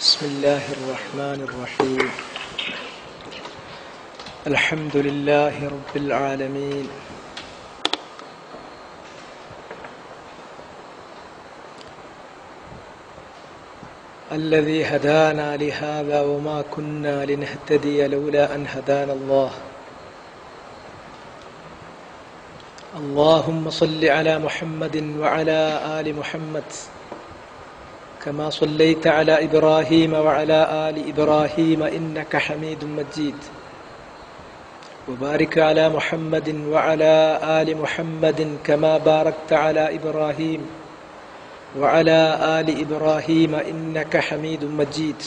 بسم الله الرحمن الرحيم. الحمد لله رب العالمين. الذي هدانا لهذا وما كنا لنهتدي لولا أن هدانا الله. اللهم صل على محمد وعلى آل محمد. كما صليت على إبراهيم وعلى آل إبراهيم إنك حميد مجيد. وبارك على محمد وعلى آل محمد كما باركت على إبراهيم وعلى آل إبراهيم إنك حميد مجيد.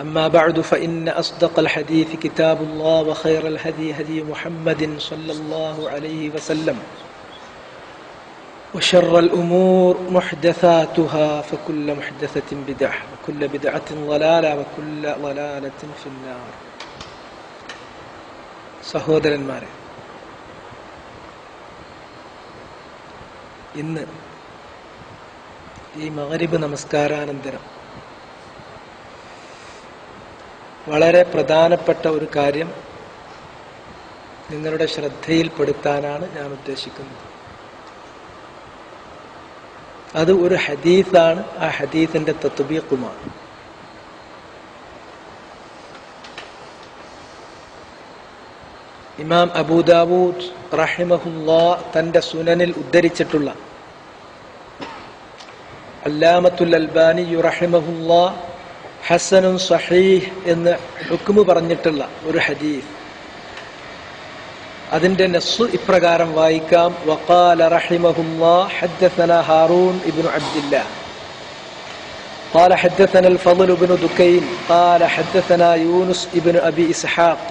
أما بعد فإن أصدق الحديث كتاب الله وخير الهدي هدي محمد صلى الله عليه وسلم. وشر الأمور محدثاتها فكل محدثة بدعة وكل بدعة ضلالة وكل ضلالة في النار സഹോദരന്മാരെ ഇന്ന് ഈ മകരിബ് നമസ്കാരാനന്തരം വളരെ പ്രധാനപ്പെട്ട ഒരു കാര്യം നിങ്ങളുടെ ശ്രദ്ധയിൽപ്പെടുത്താനാണ് ഞാൻ ഉദ്ദേശിക്കുന്നത് അത് ഒരു ഹദീസാണ്. ആ ഹദീസിന്റെ തത്വീക്കുമാണ് ഇമാം അബൂദാവൂദ് റഹിമഹുല്ലാ തന്റെ സുനനിൽ ഉദ്ധരിച്ചിട്ടുള്ള അല്ലാമത്തുൽ അൽബാനി റഹിമഹുല്ലാ ഹസനും സഹീഹ് എന്ന് ഹുക്കുമ് പറഞ്ഞിട്ടുള്ള ഒരു ഹദീസ്. അതിന്റെ നസ്സു ഇപ്രകാരം വായിക്കാം വഖാല റഹിമഹുല്ലാ ഹദ്ദസന ഹാറൂൻ ഇബ്നു അബ്ദില്ലാ قال حدثنا الفضل بن دكين قال حدثنا يونس ابن أبي إسحاق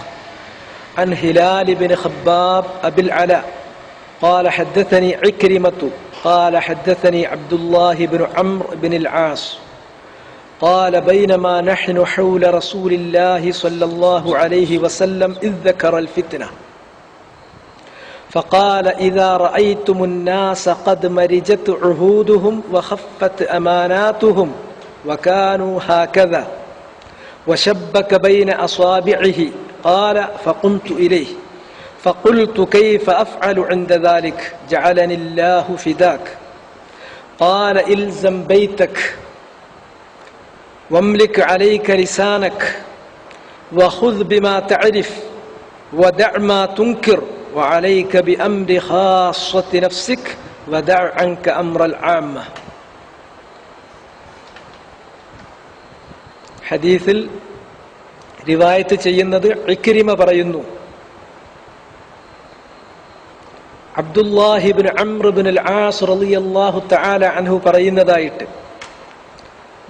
عن هلال بن خباب أبي العلاء قال حدثني عكرمة قال حدثني عبد الله بن عمرو بن العاص قال بينما نحن حول رسول الله صلى الله عليه وسلم إذ ذكر الفتنة فقال إذا رأيتم الناس قد مرجت عهودهم وخفت أماناتهم وكانوا هكذا وشبك بين أصابعه قال فقمت إليه فقلت كيف أفعل عند ذلك؟ جعلني الله فداك. قال إلزم بيتك واملك عليك لسانك وخذ بما تعرف ودع ما تنكر وعليك بأمر خاصة نفسك ودع عنك أمر العامة ഹദീസിൽ റിവായത്ത് ചെയ്യുന്നത് ഇക്രിമ പറയുന്നു അബ്ദുല്ലാഹിബിൻ അമ്രബിൻ അൽ ആസ് റളിയല്ലാഹു തആല അൻഹു പറയുന്നതായിട്ട്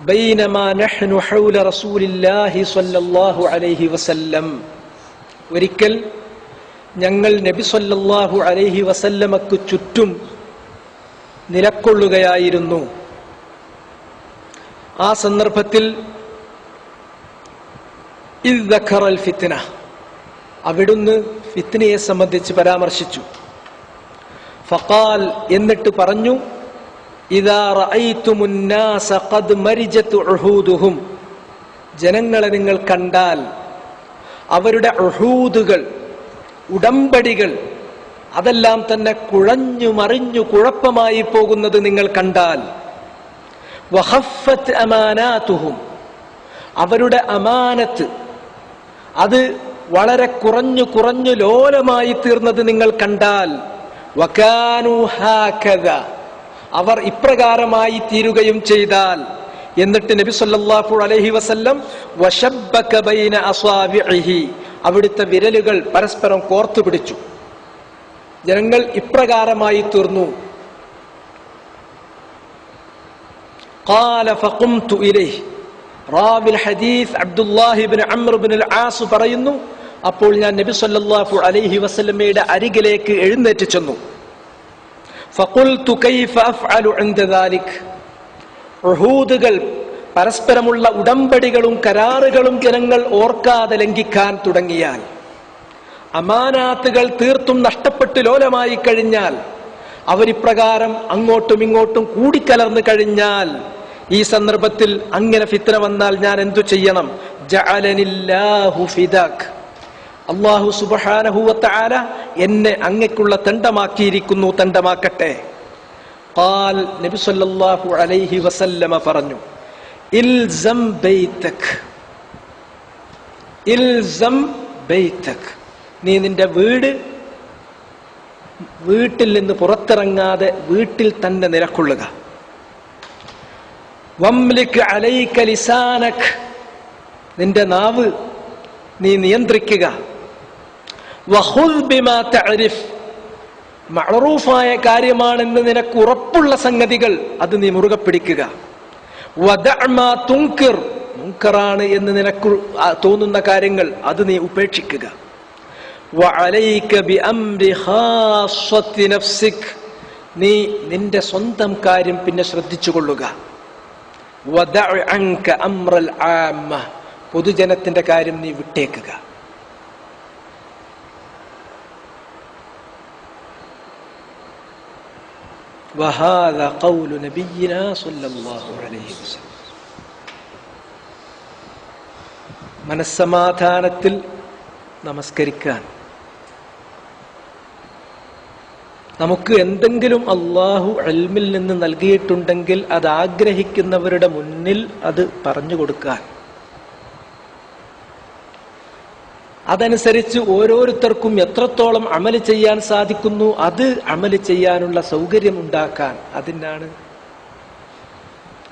ബൈനമാ നഹ്നു ഹൗല റസൂലില്ലാഹി സ്വല്ലല്ലാഹു അലൈഹി വസല്ലം ഒരിക്കൽ ഞങ്ങൾ നബി സല്ലല്ലാഹു അലൈഹി വസല്ലമക്ക് ചുറ്റും നിലക്കൊള്ളുകയായിരുന്നു. ആ സന്ദർഭത്തിൽ ഫിത്ന അവിടുന്ന് ഫിത്നയെ സംബന്ധിച്ച് പരാമർശിച്ചു. ഫഖാൽ എന്നിട്ട് പറഞ്ഞു ജനങ്ങളെ നിങ്ങൾ കണ്ടാൽ അവരുടെ ഉഹൂദുകൾ ഉടമ്പടികൾ. അതെല്ലാം തന്നെ കുഴഞ്ഞു മറിഞ്ഞു കുഴപ്പമായി പോകുന്നത് നിങ്ങൾ കണ്ടാൽ. വഹഫത്ത് അമാനാത്തുഹും. അവരുടെ അമാനത്ത്. അത് വളരെ കുറഞ്ഞു കുറഞ്ഞു ലോലമായി തീർന്നത് നിങ്ങൾ കണ്ടാൽ. അവർ ഇപ്രകാരമായി തീരുകയും ചെയ്താൽ. എന്നിട്ട് നബി സല്ലല്ലാഹു അലൈഹി വസല്ലം വശബ്ബക ബൈന അവിടുത്തെ വിരലുകൾ പരസ്പരം കോർത്തു പിടിച്ചു ജനങ്ങൾ ഇപ്രകാരമായി തീർന്നു قال فقمت إليه റാവിൽ ഹദീസ് അബ്ദുല്ലാഹിബിൻ അമ്രബിൻ അൽ ആസ് പറയുന്നു അപ്പോൾ ഞാൻ നബി സല്ലല്ലാഹു അലൈഹി വസല്ലമയുടെ അരികിലേക്ക് എഴുന്നേറ്റ് ചെന്നു ഫഖുൽതു കൈഫ അഫ്അലു ഇൻദ ദാലിക് ഉഹൂദുകൾ പരസ്പരമുള്ള ഉടമ്പടികളും കരാറുകളും ജനങ്ങൾ ഓർക്കാതെ ലംഘിക്കാൻ തുടങ്ങിയാൽ അമാനാത്തുകൾ തീർത്തും നഷ്ടപ്പെട്ട് ലോലമായി കഴിഞ്ഞാൽ അവരിപ്രകാരം അങ്ങോട്ടും ഇങ്ങോട്ടും കൂടിക്കലർന്നു കഴിഞ്ഞാൽ ഈ സന്ദർഭത്തിൽ അങ്ങനെ ഫിത്ര വന്നാൽ ഞാൻ എന്തു ചെയ്യണം? അള്ളാഹു സുബഹാനഹുവത്താല എന്നെ അങ്ങക്കുള്ള തണ്ടമാക്കിയിരിക്കുന്നു തണ്ടമാക്കട്ടെ പാൽ നബി സല്ലല്ലാഹു അലൈഹി വസല്ലമ പറഞ്ഞു ഇൽസം ബൈതക്. ഇൽസം ബൈതക്. നീ നിന്റെ വീട് വീട്ടിൽ നിന്ന് പുറത്തിറങ്ങാതെ വീട്ടിൽ തന്നെ നിലക്കൊള്ളുക. വംലിക് അലൈക ലിസാനക്. നിന്റെ നാവ് നീ നിയന്ത്രിക്കുക. മഴറൂഫായ കാര്യമാണെന്ന് നിനക്ക് ഉറപ്പുള്ള സംഗതികൾ അത് നീ മുറുകെ പിടിക്കുക. മുൻകറാണ് എന്ന് നിനക്ക് തോന്നുന്ന കാര്യങ്ങൾ അത് നീ ഉപേക്ഷിക്കുക. നീ നിന്റെ സ്വന്തം കാര്യം പിന്നെ ശ്രദ്ധിച്ചു കൊള്ളുക പൊതുജനത്തിന്റെ കാര്യം നീ വിട്ടേക്കുക. വഹാദ കൗലു നബിയിന സല്ലല്ലാഹു അലൈഹി വസല്ലം മനസ്സമാധാനത്തിൽ നമസ്കരിക്കാൻ. നമുക്ക് എന്തെങ്കിലും അള്ളാഹു അൽമിൽ നിന്ന് നൽകിയിട്ടുണ്ടെങ്കിൽ അത് ആഗ്രഹിക്കുന്നവരുടെ മുന്നിൽ അത് പറഞ്ഞു കൊടുക്കാൻ. അതനുസരിച്ച് ഓരോരുത്തർക്കും എത്രത്തോളം അമൽ ചെയ്യാൻ സാധിക്കുന്നു അത് അമൽ ചെയ്യാനുള്ള സൗകര്യം ഉണ്ടാക്കാൻ അതിനാണ്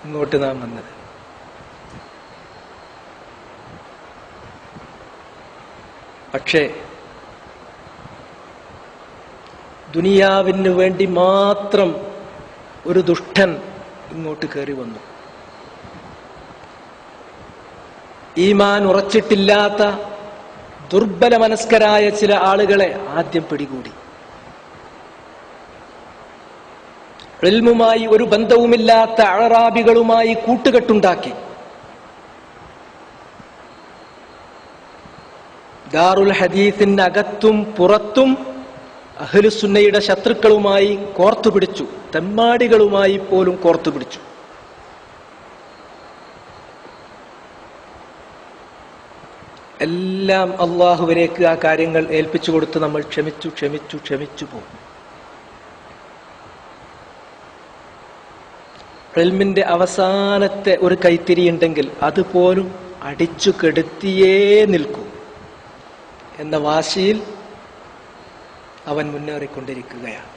ഇങ്ങോട്ട് നാം വന്നത്. പക്ഷേ ദുനിയാവിന് വേണ്ടി മാത്രം ഒരു ദുഷ്ടൻ ഇങ്ങോട്ട് കയറി വന്നു. ഈമാൻ ഉറച്ചിട്ടില്ലാത്ത ദുർബല മനസ്കരായ ചില ആളുകളെ ആദ്യം പിടികൂടി. റിൽമുമായി ഒരു ബന്ധവുമില്ലാത്ത അഴറാബികളുമായി കൂട്ടുകെട്ടുണ്ടാക്കി. ദാറുൽ ഹദീസിന്റെ അകത്തും പുറത്തും അഹ്ലുസുന്നയുടെ ശത്രുക്കളുമായി കോർത്തുപിടിച്ചു. തെമ്മാടികളുമായി പോലും കോർത്തുപിടിച്ചു. എല്ലാം അള്ളാഹുവിനേക്ക് ആ കാര്യങ്ങൾ ഏൽപ്പിച്ചു കൊടുത്ത് നമ്മൾ ക്ഷമിച്ചു ക്ഷമിച്ചു ക്ഷമിച്ചു പോകും. എൽമിന്റെ അവസാനത്തെ ഒരു കൈത്തിരി ഉണ്ടെങ്കിൽ അതുപോലും അടിച്ചു കെടുത്തിയേ നിൽക്കൂ എന്ന വാശിയിൽ അവൻ മുന്നേറിക്കൊണ്ടിരിക്കുകയാണ്.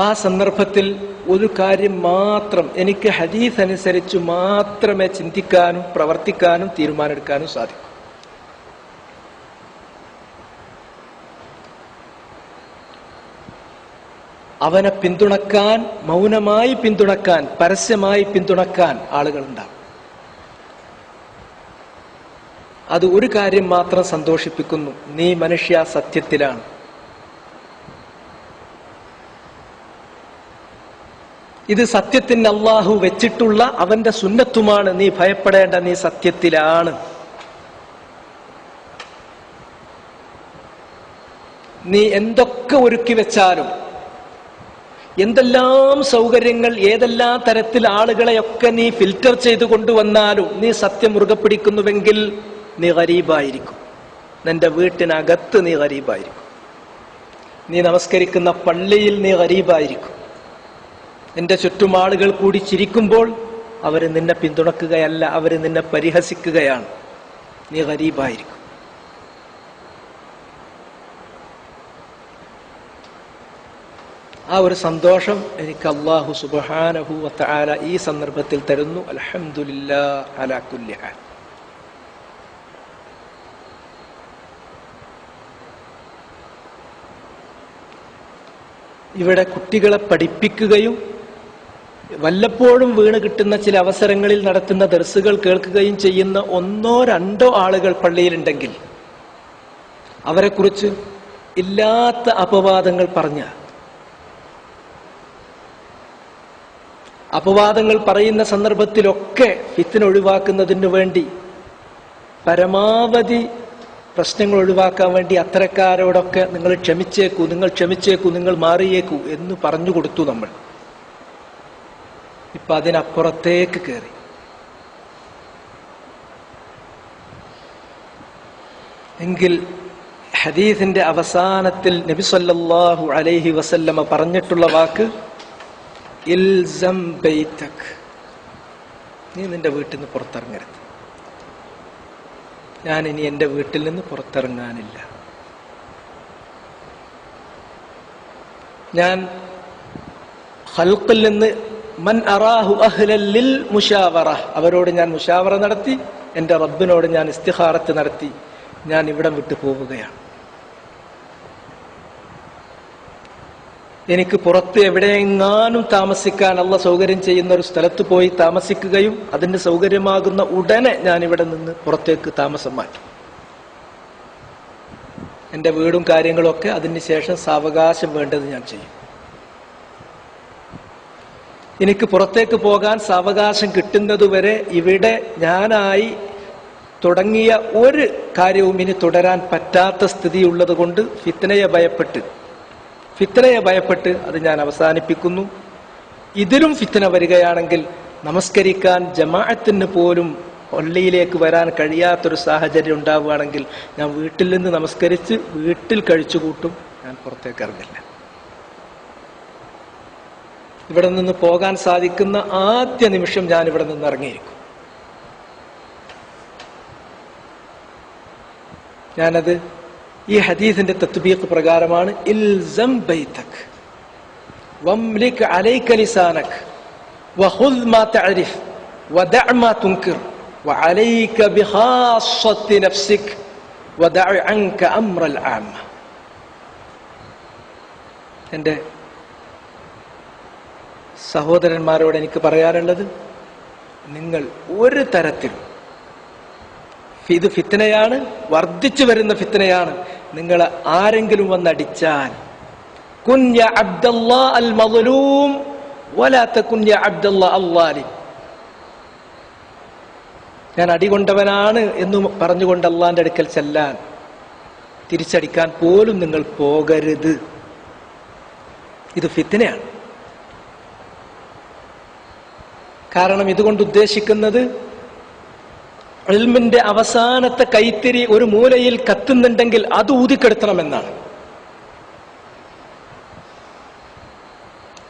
ആ സന്ദർഭത്തിൽ ഒരു കാര്യം മാത്രം എനിക്ക് ഹദീസ് അനുസരിച്ച് മാത്രമേ ചിന്തിക്കാനും പ്രവർത്തിക്കാനും തീരുമാനമെടുക്കാനും സാധിക്കൂ. അവനെ പിന്തുണക്കാൻ മൗനമായി പിന്തുണക്കാൻ പരസ്യമായി പിന്തുണക്കാൻ ആളുകളുണ്ടാവും. അത് ഒരു കാര്യം മാത്രം സന്തോഷിപ്പിക്കുന്നു. നീ മനുഷ്യ സത്യത്തിലാണ്. ഇത് സത്യത്തിന് അള്ളാഹു വെച്ചിട്ടുള്ള അവന്റെ സുന്നത്തുമാണ്. നീ ഭയപ്പെടേണ്ട നീ സത്യത്തിലാണ്. നീ എന്തൊക്കെ ഒരുക്കി വെച്ചാലും എന്തെല്ലാം സൗകര്യങ്ങൾ ഏതെല്ലാം തരത്തിൽ ആളുകളെയൊക്കെ നീ ഫിൽറ്റർ ചെയ്തു കൊണ്ടുവന്നാലും നീ സത്യം മുറുകെ പിടിക്കുന്നുവെങ്കിൽ നീ ഗരീബായിരിക്കും. നിന്റെ വീട്ടിനകത്ത് നീ ഗരീബായിരിക്കും. നീ നമസ്കരിക്കുന്ന പള്ളിയിൽ നീ ഗരീബായിരിക്കും. നിന്റെ ചുറ്റും ആളുകൾ കൂടി ചിരിക്കുമ്പോൾ അവർ നിന്നെ പിന്തുണക്കുകയല്ല അവർ നിന്നെ പരിഹസിക്കുകയാണ്. നീ ഗരീബായിരിക്കും. ആ ഒരു സന്തോഷം എനിക്ക് അള്ളാഹു സുബാനഹു വത്തആല ഈ സന്ദർഭത്തിൽ തരുന്നു. അലഹമുല്ല അലാ കുല്ലി ഹാൽ. ഇവിടെ കുട്ടികളെ പഠിപ്പിക്കുകയും വല്ലപ്പോഴും വീണ് കിട്ടുന്ന ചില അവസരങ്ങളിൽ നടത്തുന്ന ദർസുകൾ കേൾക്കുകയും ചെയ്യുന്ന ഒന്നോ രണ്ടോ ആളുകൾ പള്ളിയിലുണ്ടെങ്കിൽ അവരെക്കുറിച്ച് ഇല്ലാത്ത അപവാദങ്ങൾ പറഞ്ഞ അപവാദങ്ങൾ പറയുന്ന സന്ദർഭത്തിലൊക്കെ ഫിത്തിന് ഒഴിവാക്കുന്നതിന് വേണ്ടി പരമാവധി പ്രശ്നങ്ങൾ ഒഴിവാക്കാൻ വേണ്ടി അത്തരക്കാരോടൊക്കെ നിങ്ങൾ ക്ഷമിച്ചേക്കൂ നിങ്ങൾ ക്ഷമിച്ചേക്കൂ നിങ്ങൾ മാറിയേക്കൂ എന്ന് പറഞ്ഞു കൊടുത്തു നമ്മൾ. ഇപ്പൊ അതിനപ്പുറത്തേക്ക് കയറി എങ്കിൽ ഹദീസിന്റെ അവസാനത്തിൽ നബി സല്ലല്ലാഹു അലൈഹി വസല്ലമ പറഞ്ഞിട്ടുള്ള വാക്ക് ഇൽസം ബൈതക്. നീ നിന്റെ വീട്ടിൽ നിന്ന് പുറത്തിറങ്ങരുത്. ഞാൻ ഇനി എന്റെ വീട്ടിൽ നിന്ന് പുറത്തിറങ്ങാനില്ല. ഞാൻ ഹൽക്കിൽ നിന്ന് മൻ അറാഹു അഹ്ലല്ലിൽ മുഷാവറ. അവരോട് ഞാൻ മുഷാവറ നടത്തി എന്റെ റബ്ബിനോട് ഞാൻ ഇസ്തിഹാറത്ത് നടത്തി. ഞാൻ ഇവിടം വിട്ടു പോവുകയാണ്. എനിക്ക് പുറത്ത് എവിടെയെങ്ങാനും താമസിക്കാൻ അല്ല സൗകര്യം ചെയ്യുന്ന ഒരു സ്ഥലത്ത് പോയി താമസിക്കുകയും അതിന് സൗകര്യമാകുന്ന ഉടനെ ഞാൻ ഇവിടെ നിന്ന് പുറത്തേക്ക് താമസം മാറ്റി. എന്റെ വീടും കാര്യങ്ങളും ഒക്കെ അതിന് ശേഷം സാവകാശം വേണ്ടത് ഞാൻ ചെയ്യും. എനിക്ക് പുറത്തേക്ക് പോകാൻ സാവകാശം കിട്ടുന്നതുവരെ ഇവിടെ ഞാനായി തുടങ്ങിയ ഒരു കാര്യവും ഇനി തുടരാൻ പറ്റാത്ത സ്ഥിതിയുള്ളത് കൊണ്ട് ഫിത്തനയെ ഭയപ്പെട്ട് ഫിത്തനയെ ഭയപ്പെട്ട് അത് ഞാൻ അവസാനിപ്പിക്കുന്നു. ഇതിലും ഫിത്തന വരികയാണെങ്കിൽ നമസ്കരിക്കാൻ ജമാഅത്തിന് പോലും പള്ളിയിലേക്ക് വരാൻ കഴിയാത്തൊരു സാഹചര്യം ഉണ്ടാവുകയാണെങ്കിൽ ഞാൻ വീട്ടിൽ നിന്ന് നമസ്കരിച്ച് വീട്ടിൽ കഴിച്ചുകൂട്ടും. ഞാൻ പുറത്തേക്ക് ഇറങ്ങില്ല. ഇവിടെ നിന്ന് പോകാൻ സാധിക്കുന്ന ആദ്യ നിമിഷം ഞാൻ ഇവിടെ നിന്ന് ഇറങ്ങിയിരിക്കും. ഞാനത് ഈ ഹദീസിന്റെ തത്വീക്ക് പ്രകാരമാണ് ഇൽസം ബൈതക് അലൈക ലിസാനക് മാ തഅരിഫ് വദഅ മാ വഅലൈക വദഅ അംറൽ സഹോദരന്മാരോട് എനിക്ക് പറയാറുള്ളത് നിങ്ങൾ ഒരു തരത്തിലും ഇത് ഫിത്തനയാണ് വർദ്ധിച്ചു വരുന്ന ഫിത്തനയാണ് നിങ്ങൾ ആരെങ്കിലും വന്നടിച്ചാൽ കുഞ്ഞ അബ്ദല്ലാ അൽ മദലൂം വലാത്ത ഞാൻ അടികൊണ്ടവനാണ് എന്ന് പറഞ്ഞുകൊണ്ട് അള്ളാന്റെ അടുക്കൽ ചെല്ലാൻ തിരിച്ചടിക്കാൻ പോലും നിങ്ങൾ പോകരുത്. ഇത് ഫിത്തനയാണ് കാരണം ഇതുകൊണ്ട് ഉദ്ദേശിക്കുന്നത് ഇൽമിന്റെ അവസാനത്തെ കൈത്തിരി ഒരു മൂലയിൽ കത്തുന്നുണ്ടെങ്കിൽ അത് ഊതിക്കെടുത്തണമെന്നാണ്.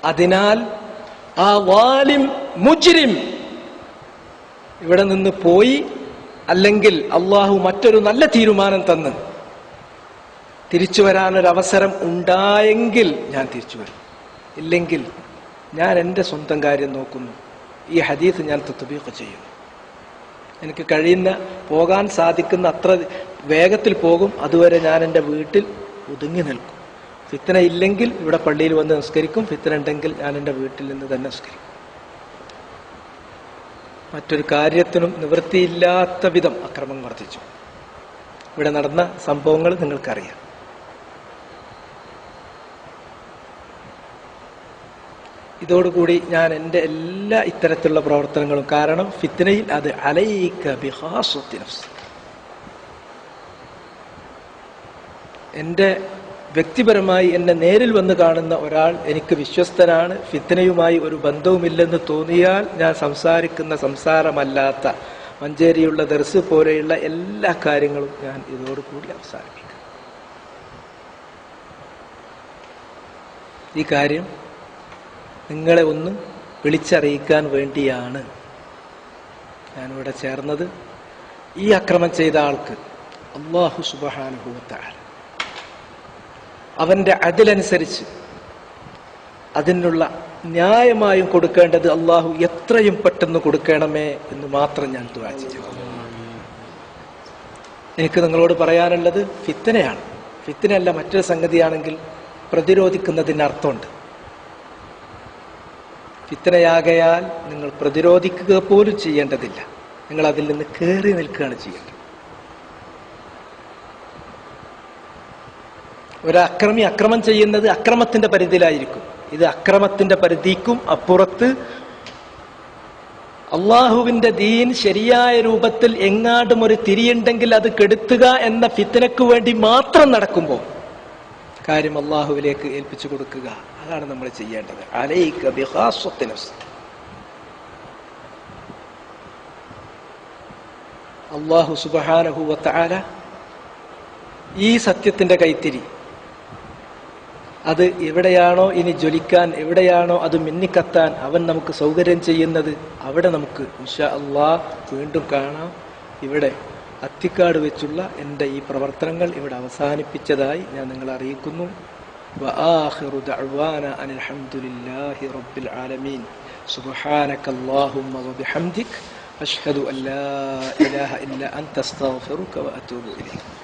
അതിനാൽ ആ വാലിം മുജിരിം ഇവിടെ നിന്ന് പോയി അല്ലെങ്കിൽ അള്ളാഹു മറ്റൊരു നല്ല തീരുമാനം തന്ന്. തിരിച്ചു വരാനൊരവസരം ഉണ്ടായെങ്കിൽ ഞാൻ തിരിച്ചു വരും. ഇല്ലെങ്കിൽ ഞാൻ എന്റെ സ്വന്തം കാര്യം നോക്കുന്നു. ഈ ഹദീസ് ഞാൻ തത്വീഖ് ചെയ്യും എനിക്ക് കഴിയുന്ന പോകാൻ സാധിക്കുന്ന അത്ര വേഗത്തിൽ പോകും അതുവരെ ഞാൻ എന്റെ വീട്ടിൽ ഒതുങ്ങി നിൽക്കും. ഫിത്തന ഇല്ലെങ്കിൽ ഇവിടെ പള്ളിയിൽ വന്ന് നിസ്കരിക്കും ഫിത്തന ഉണ്ടെങ്കിൽ ഞാൻ എന്റെ വീട്ടിൽ നിന്ന് തന്നെ നിസ്കരിക്കും. മറ്റൊരു കാര്യത്തിനും നിവൃത്തിയില്ലാത്ത വിധം അക്രമം വർദ്ധിച്ചു. ഇവിടെ നടന്ന സംഭവങ്ങൾ നിങ്ങൾക്കറിയാം. ഇതോടുകൂടി ഞാൻ എന്റെ എല്ലാ ഇത്തരത്തിലുള്ള പ്രവർത്തനങ്ങളും കാരണം ഫിത്തനയിൽ അത് അലൈക്ക ബിഹാസുത്തി എന്റെ വ്യക്തിപരമായി എന്നെ നേരിൽ വന്ന് കാണുന്ന ഒരാൾ എനിക്ക് വിശ്വസ്തനാണ് ഫിത്തനയുമായി ഒരു ബന്ധവുമില്ലെന്ന് തോന്നിയാൽ ഞാൻ സംസാരിക്കുന്ന സംസാരമല്ലാത്ത മഞ്ചേരിയുള്ള ദർസ് പോലെയുള്ള എല്ലാ കാര്യങ്ങളും ഞാൻ ഇതോടുകൂടി അവസാനിപ്പിക്കും. ഈ കാര്യം നിങ്ങളെ ഒന്ന് വിളിച്ചറിയിക്കാൻ വേണ്ടിയാണ് ഞാനിവിടെ ചേർന്നത്. ഈ അക്രമം ചെയ്ത ആൾക്ക് അള്ളാഹു സുബഹാനുഭവത്താൽ അവന്റെ അതിലനുസരിച്ച് അതിനുള്ള ന്യായമായും കൊടുക്കേണ്ടത് അള്ളാഹു എത്രയും പെട്ടെന്ന് കൊടുക്കണമേ എന്ന് മാത്രം ഞാൻ തുവാച്ചു എനിക്ക് നിങ്ങളോട് പറയാനുള്ളത് ഫിത്തനയാണ്. ഫിത്തനയല്ല മറ്റൊരു സംഗതിയാണെങ്കിൽ പ്രതിരോധിക്കുന്നതിന് അർത്ഥമുണ്ട്. ഫിത്തനയാകയാൽ നിങ്ങൾ പ്രതിരോധിക്കുക പോലും ചെയ്യേണ്ടതില്ല. നിങ്ങൾ അതിൽ നിന്ന് കയറി നിൽക്കുകയാണ് ചെയ്യേണ്ടത്. ഒരു അക്രമി ചെയ്യുന്നത് അക്രമത്തിന്റെ പരിധിയിലായിരിക്കും. ഇത് അക്രമത്തിന്റെ പരിധിക്കും അപ്പുറത്ത് അള്ളാഹുവിന്റെ ദീൻ ശരിയായ രൂപത്തിൽ എങ്ങാടും ഒരു തിരിയുണ്ടെങ്കിൽ അത് കെടുത്തുക എന്ന ഫിത്തനക്ക് വേണ്ടി മാത്രം നടക്കുമ്പോൾ കാര്യം അള്ളാഹുവിലേക്ക് ഏൽപ്പിച്ചു കൊടുക്കുക. അതാണ് നമ്മൾ ചെയ്യേണ്ടത്. അലൈക ബിഹാസ്വത്തി നഫ്സ്. അള്ളാഹു സുബഹാനഹുവത്താല ഈ സത്യത്തിന്റെ കൈത്തിരി. അത് എവിടെയാണോ ഇനി ജ്വലിക്കാൻ എവിടെയാണോ അത് മിന്നിക്കത്താൻ അവൻ നമുക്ക് സൗകര്യം ചെയ്യുന്നത് അവിടെ നമുക്ക് ഇൻഷാ അള്ളാഹ് വീണ്ടും കാണാം. ഇവിടെ അത്തിക്കാട് വെച്ചുള്ള എൻ്റെ ഈ പ്രവർത്തനങ്ങൾ ഇവിടെ അവസാനിപ്പിച്ചതായി ഞാൻ നിങ്ങളെ അറിയിക്കുന്നു وآخر دعوانا أن الحمد لله رب العالمين سبحانك اللهم وبحمدك أشهد أن لا إله إلا أنت استغفرك وأتوب إليك